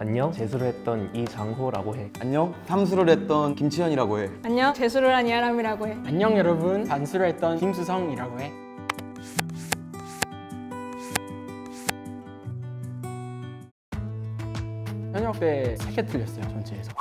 안녕 재수를 했던 이장호라고 해 안녕. 삼수를 했던 김치현이라고 해. 안녕, 재수를 한 이하람이라고 해. 안녕 여러분 반수를 했던 김수성이라고 해 현역 때 세 개 틀렸어요 전체에서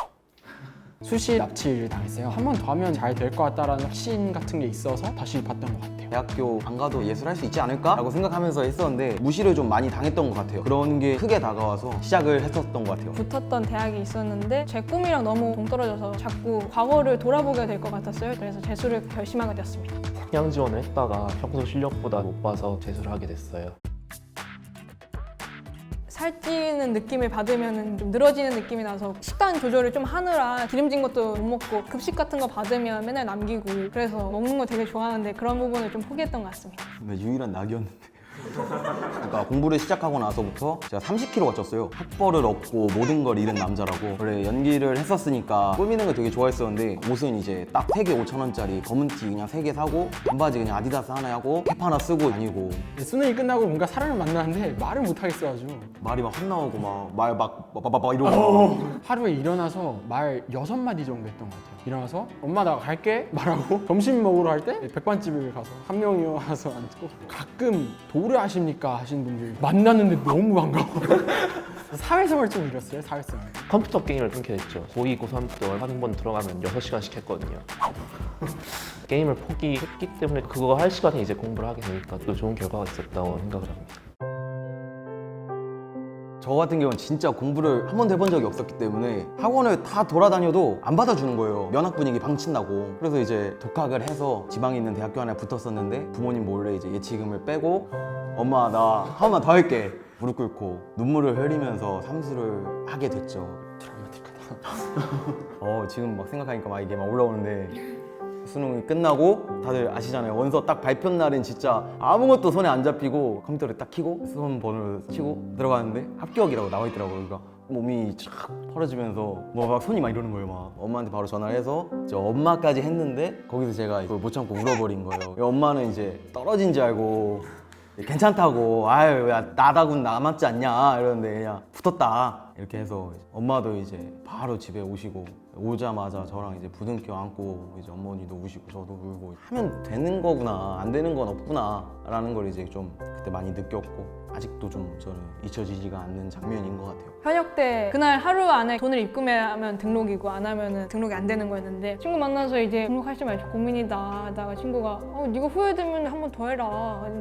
수시 납치를 당했어요 한 번 더 하면 잘 될 것 같다라는 확신 같은 게 있어서 다시 봤던 것 같아요 대학교 안 가도 예술 할 수 있지 않을까 라고 생각하면서 했었는데 무시를 좀 많이 당했던 것 같아요. 그런 게 크게 다가와서 시작을 했었던 것 같아요. 붙었던 대학이 있었는데 제 꿈이랑 너무 동떨어져서 자꾸 과거를 돌아보게 될 것 같았어요. 그래서 재수를 결심하게 됐습니다. 상향 지원을 했다가 평소 실력보다 못 봐서 재수를 하게 됐어요 살찌는 느낌을 받으면 좀 늘어지는 느낌이 나서 식단 조절을 좀 하느라 기름진 것도 못 먹고 급식 같은 거 받으면 맨날 남기고 그래서 먹는 거 되게 좋아하는데 그런 부분을 좀 포기했던 것 같습니다. 근데 유일한 낙이었는데. 그러니까 공부를 시작하고 나서부터 제가 30kg가 쪘어요. 학벌을 얻고 모든 걸 잃은 남자라고. 원래 연기를 했었으니까 꾸미는 걸 되게 좋아했었는데 옷은 이제 딱 3개 5천 원짜리 검은 티 그냥 3개 사고 반바지 그냥 아디다스 하나 하고 캡 하나 쓰고 다니고 수능이 끝나고 뭔가 사람을 만나는데 말을 못 하겠어가지고 말이 막 헛나오고 막 말막 빠빠빠 이러고 하루에 일어나서 말 여섯 마디 정도 했던 것 같아요. 일어나서 엄마 나 갈게 말하고 점심 먹으러 할 때 백반집을 가서 한 명이 와서 앉고 가끔 도를 하십니까 하시는 분들 만났는데 너무 반가워. 사회생활 좀 잃었어요 사회생활. 컴퓨터 게임을 끊게 됐죠 고2, 고3 때 한 번 들어가면 6시간씩 했거든요 게임을 포기했기 때문에 그거 할 시간에 이제 공부를 하게 되니까 또 좋은 결과가 있었다고 생각을 합니다 저 같은 경우는 진짜 공부를 한 번도 해본 적이 없었기 때문에 학원을 다 돌아다녀도 안 받아주는 거예요. 면학 분위기 방친다고. 그래서 이제 독학을 해서 지방에 있는 대학교 하나에 붙었었는데 부모님 몰래 이제 예치금을 빼고 엄마 나한 번만 더 할게. 무릎 꿇고 눈물을 흘리면서 삼수를 하게 됐죠. 드라마틱하다. 어 지금 막 생각하니까 막 이게 막 올라오는데 수능이 끝나고 다들 아시잖아요. 원서 딱 발표 날은 진짜 아무것도 손에 안 잡히고 컴퓨터를 딱 켜고 수험 번호를 치고 들어가는데 합격이라고 나와 있더라고요. 그러니까 몸이 쫙 털어지면서 뭐 막 손이 막 이러는 거예요 막. 엄마한테 바로 전화를 해서 이제 엄마까지 했는데 거기서 제가 못 참고 울어버린 거예요. 엄마는 이제 떨어진 줄 알고 괜찮다고 아유 야 나다군 남았지 않냐? 이러는데 그냥 붙었다. 이렇게 해서 엄마도 이제 바로 집에 오시고 오자마자 저랑 이제 부둥켜 안고 이제 어머니도 우시고 저도 울고 하면 되는 거구나 안 되는 건 없구나 라는 걸 이제 좀 그때 많이 느꼈고 아직도 좀 저는 잊혀지지가 않는 장면인 것 같아요. 현역 때 그날 하루 안에 돈을 입금하면 등록이고 안 하면 등록이 안 되는 거였는데 친구 만나서 이제 등록하지 말자 고민이다 하다가 친구가 어 네가 후회되면 한 번 더 해라.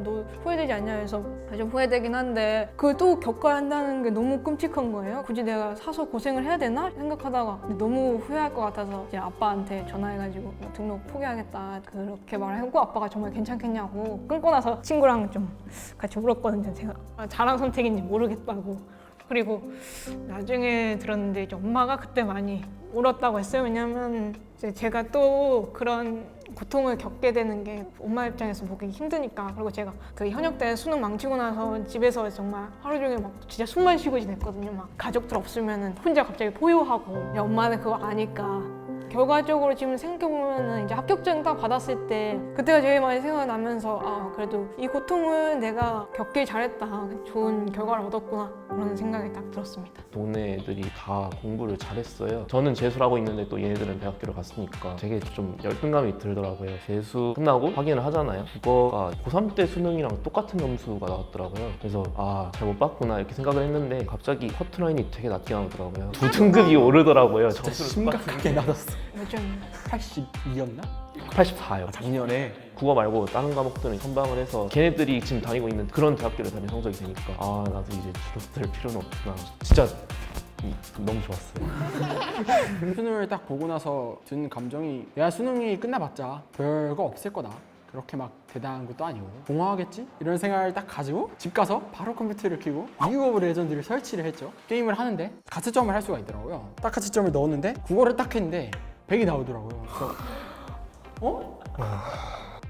너 후회되지 않냐 해서 아, 좀 후회되긴 한데 그걸 또 겪어야 한다는 게 너무 끔찍한 거예요. 굳이 내가 사서 고생을 해야 되나 생각하다가 너무 후회할 것 같아서 이제 아빠한테 전화해가지고 뭐 등록 포기하겠다 그렇게 말하고 아빠가 정말 괜찮겠냐고 끊고 나서 친구랑 좀 같이 울었거든요 제가. 아, 잘한 선택인지 모르겠다고 그리고 나중에 들었는데 이제 엄마가 그때 많이 울었다고 했어요. 왜냐면 이제 제가 또 그런 고통을 겪게 되는 게 엄마 입장에서 보기 힘드니까. 그리고 제가 그 현역 때 수능 망치고 나서 집에서 정말 하루 종일 막 진짜 숨만 쉬고 지냈거든요. 막 가족들 없으면은 혼자 갑자기 포효하고 엄마는 그거 아니까. 결과적으로 지금 생각해보면 이제 합격증 딱 받았을 때 그때가 제일 많이 생각나면서 아 그래도 이 고통은 내가 겪길 잘했다 좋은 결과를 얻었구나 그런 생각이 딱 들었습니다 동네 애들이 다 공부를 잘했어요. 저는 재수를 하고 있는데 또 얘네들은 대학교를 갔으니까 되게 좀 열등감이 들더라고요. 재수 끝나고 확인을 하잖아요. 그거가 고3 때 수능이랑 똑같은 점수가 나왔더라고요. 그래서 아, 잘못 봤구나 이렇게 생각을 했는데 갑자기 커트라인이 되게 낮게 나오더라고요. 두 등급이 오르더라고요. 진짜 점수를 심각하게 낮았어. 요즘 82였나? 84요. 작년에 국어 말고 다른 과목들은 선방을 해서 걔네들이 지금 다니고 있는 그런 대학교를 다니는 성적이 되니까 아 나도 이제 졸업될 필요는 없구나 진짜 음, 너무 좋았어요 수능을 딱 보고 나서 든 감정이 내가 수능이 끝나봤자 별거 없을 거다. 그렇게 막 대단한 것도 아니고 공허하겠지? 이런 생각을 딱 가지고 집 가서 바로 컴퓨터를 켜고 리그 오브 레전드를 설치를 했죠. 게임을 하는데 가채점을 할 수가 있더라고요. 딱 가채점을 넣었는데 국어를 딱 했는데 100이 나오더라고요. 그래서 어?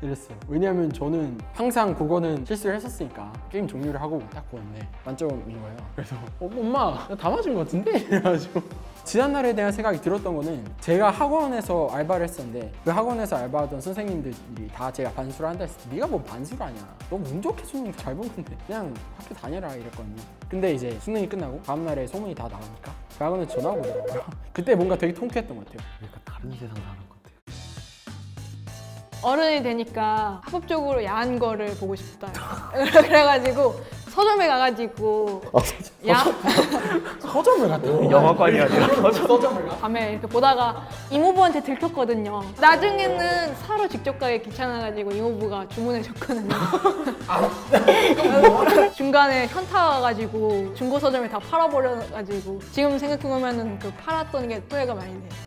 이랬어요. 왜냐하면 저는 항상 국어는 실수를 했었으니까 게임 종료를 하고 딱 보는데 만점인 거예요. 그래서 어, 엄마 나 다 맞은 것 같은데? 이래가지고 지난날에 대한 생각이 들었던 거는 제가 학원에서 알바를 했었는데 그 학원에서 알바하던 선생님들이 다 제가 반수를 한다 했을 때 네가 뭐 반수를 하냐? 너운 좋게 수능 잘 본 건데 그냥 학교 다녀라. 이랬거든요. 근데 이제 수능이 끝나고 다음날에 소문이 다 나오니까 그 학원에 전화가 오더라고요. 그때 뭔가 되게 통쾌했던 것 같아요. 그러니까 다른 세상 사는 것 같아. 어른이 되니까 합법적으로 야한 거를 보고 싶다. 그래가지고 서점에 가가지고 야 서점을 갔다 영화관이 아니라 밤에 이렇게 보다가 이모부한테 들켰거든요. 나중에는 사러 직접 가기 귀찮아가지고 이모부가 주문해 줬거든요. 중간에 현타 와가지고 중고 서점에 다 팔아버려가지고 지금 생각해보면은 그 팔았던 게 후회가 많이 돼요.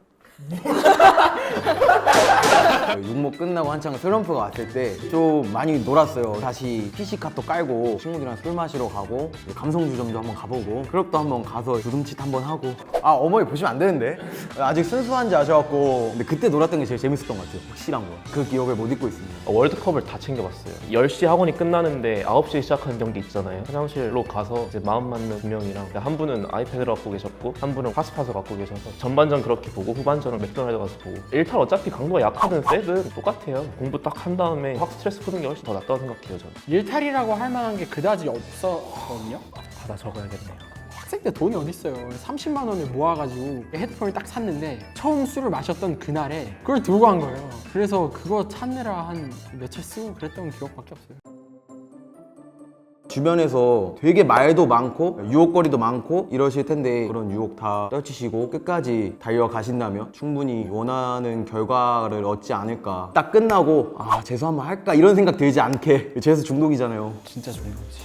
육모 끝나고 한창 슬럼프가 왔을 때 좀 많이 놀았어요. 다시 PC 카톡 깔고 친구들이랑 술 마시러 가고 감성주점도 한번 가보고 클럽도 한번 가서 두둠칫 한번 하고 아 어머니 보시면 안 되는데 아직 순수한지 아셔갖고 근데 그때 놀았던 게 제일 재밌었던 것 같아요. 확실한 거. 그 기억을 못 잊고 있습니다. 월드컵을 다 챙겨봤어요. 10시 학원이 끝나는데 9시에 시작하는 경기 있잖아요. 화장실로 가서 이제 마음 맞는 두 명이랑 한 분은 아이패드를 갖고 계셨고 한 분은 파스파스 갖고 계셔서 전반전 그렇게 보고 후반전은 맥도날드 가서 보고 일탈 어차피 강도가 약하든 세든 똑같아요. 공부 딱 한 다음에 확 스트레스 푸는 게 훨씬 더 낫다고 생각해요 저는. 일탈이라고 할 만한 게 그다지 없었거든요 받아 적어야겠네요. 학생 때 돈이 어딨어요 30만 원을 모아가지고 헤드폰을 딱 샀는데 처음 술을 마셨던 그날에 그걸 들고 간 거예요 그래서 그거 찾느라 한 며칠 쓰고 그랬던 기억밖에 없어요 주변에서 되게 말도 많고 유혹거리도 많고 이러실 텐데 그런 유혹 다 떨치시고 끝까지 달려가신다면 충분히 원하는 결과를 얻지 않을까. 딱 끝나고 아 재수 한번 할까? 이런 생각 들지 않게. 재수 중독이잖아요. 진짜 거지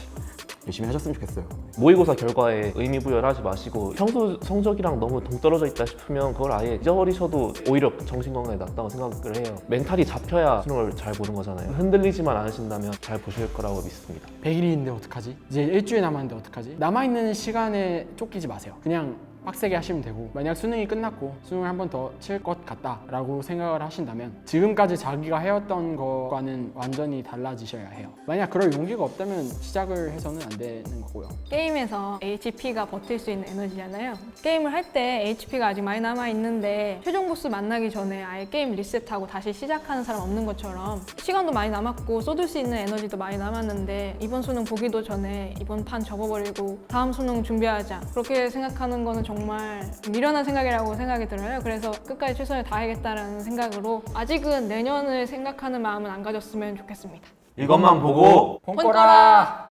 열심히 하셨으면 좋겠어요 모의고사 결과에 의미 부여를 하지 마시고 평소 성적이랑 너무 동떨어져 있다 싶으면 그걸 아예 잊어버리셔도 오히려 정신건강에 낫다고 생각을 해요. 멘탈이 잡혀야 수능을 잘 보는 거잖아요. 흔들리지만 않으신다면 잘 보실 거라고 믿습니다. 100일인데 어떡하지? 이제 일주일 남았는데 어떡하지? 남아있는 시간에 쫓기지 마세요 그냥 빡세게 하시면 되고 만약 수능이 끝났고 수능을 한 번 더 칠 것 같다 라고 생각을 하신다면 지금까지 자기가 해왔던 것과는 완전히 달라지셔야 해요. 만약 그럴 용기가 없다면 시작을 해서는 안 되는 거고요. 게임에서 HP가 버틸 수 있는 에너지잖아요. 게임을 할 때 HP가 아직 많이 남아 있는데 최종 보스 만나기 전에 아예 게임 리셋하고 다시 시작하는 사람 없는 것처럼 시간도 많이 남았고 쏟을 수 있는 에너지도 많이 남았는데 이번 수능 보기도 전에 이번 판 접어버리고 다음 수능 준비하자. 그렇게 생각하는 거는 정말 미련한 생각이라고 생각이 들어요. 그래서 끝까지 최선을 다하겠다라는 생각으로 아직은 내년을 생각하는 마음은 안 가졌으면 좋겠습니다. 이것만 보고 본거라!